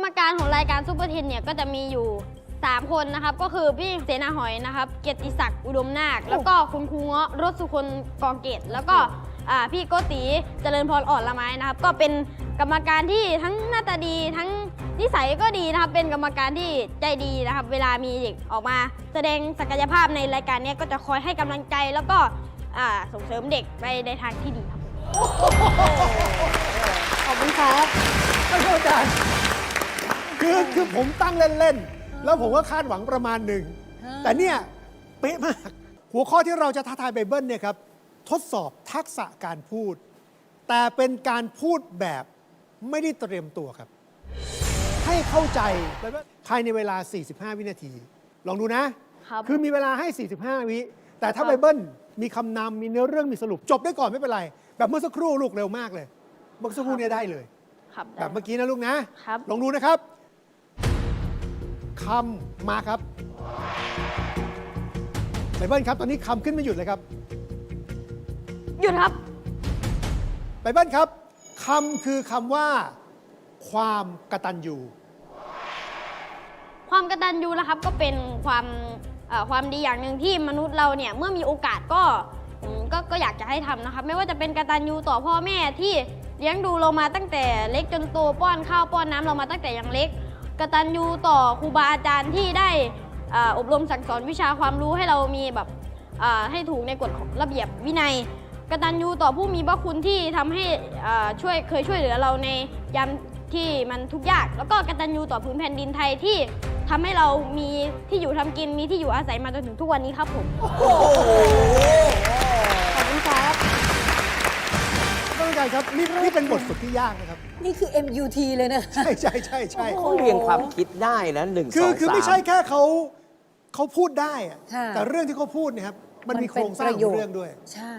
รมการของรายการซูเปอร์เทนเนี่ยก็จะมีอยู่ 3 คนนะครับ ก็คือพี่เสนาหอยนะครับ เกียรติศักดิ์อุดมนาค แล้วก็คุณครูเงาะรถสุคนกองเกต แล้วก็อ่าพี่โกติเจริญพรอ่อนละไม้นะครับ ก็เป็นกรรมการที่ทั้งหน้าตาดีทั้งนิสัยก็ดีนะครับ เป็นกรรมการที่ใจดีนะครับ เวลามีเด็กออกมา แสดงศักยภาพในรายการเนี้ยก็จะคอยให้กำลังใจแล้วก็อ่าส่งเสริมเด็กไปในทางที่ดีครับ ขอบคุณครับท่านอาจารย์ คือคือผมตั้งเล่น ๆ แล้วผมก็คาดหวังประมาณหนึ่ง แต่เนี่ย เป๊ะมาก หัวข้อที่เราจะท้าทายไบเบิลเนี่ยครับ ทดสอบทักษะการพูด แต่เป็นการพูดแบบไม่ได้เตรียมตัวครับ ให้เข้าใจแล้วก็ภายในเวลา 45 วินาที ลองดูนะ ครับคือมีเวลาให้ 45 วิ แต่ถ้าครับ ไบเบิลมีคำนำมีเนื้อเรื่องมีสรุป จบได้ก่อนไม่เป็นไร แบบเมื่อสักครู่ลูกเร็วมากเลย เมื่อสักครู่เนี่ยได้เลย ครับแบบเมื่อกี้นะลูกนะ ครับ ลองดูนะครับ คำมาครับไบเบิลครับ ตอนนี้คำขึ้นไม่หยุดเลยครับ หยุดครับไบเบิลครับคำคือคำว่า ความกตัญญูความกตัญญูนะครับก็เป็นความเอ่อความดีอย่างหนึ่งที่มนุษย์เราเนี่ยเมื่อมีโอกาสก็อืมก็ก็อยากจะให้ทำนะครับ ไม่ว่าจะเป็นกตัญญูต่อพ่อแม่ที่เลี้ยงดูเรามาตั้งแต่เล็กจนโตป้อนข้าวป้อนน้ำเรามาตั้งแต่ยังเล็ก กตัญญูต่อครูบาอาจารย์ที่ได้ออบรมสั่งสอนวิชาความรู้ให้เรามีแบบให้ถูกในกฎของระเบียบวินัยกตัญญูต่อผู้มีพระคุณที่ทำให้ช่วยเคยช่วยเหลือเราในยามที่มันทุกข์ยาก แล้วก็กตัญญูต่อพื้นแผ่นดินไทยที่ทำให้เรามีที่อยู่ทำกินมีที่อยู่อาศัยมาจนถึงทุกวันนี้ครับผม นอาจารย์ครับนี่นี่เป็นบทฝึกที่ยากนะครับ นี่คือ MUT เลยนะ ใช่ใช่ใช่ใช่เขาเรียงความคิดได้นะหนึ่งสคือองคือสามไม่ใช่แค่เขาเขาพูดได้อะค่ะ แต่เรื่องที่เขาพูดเนี่ยครับมันมีโครงสร้างของเรื่องด้วย ใช่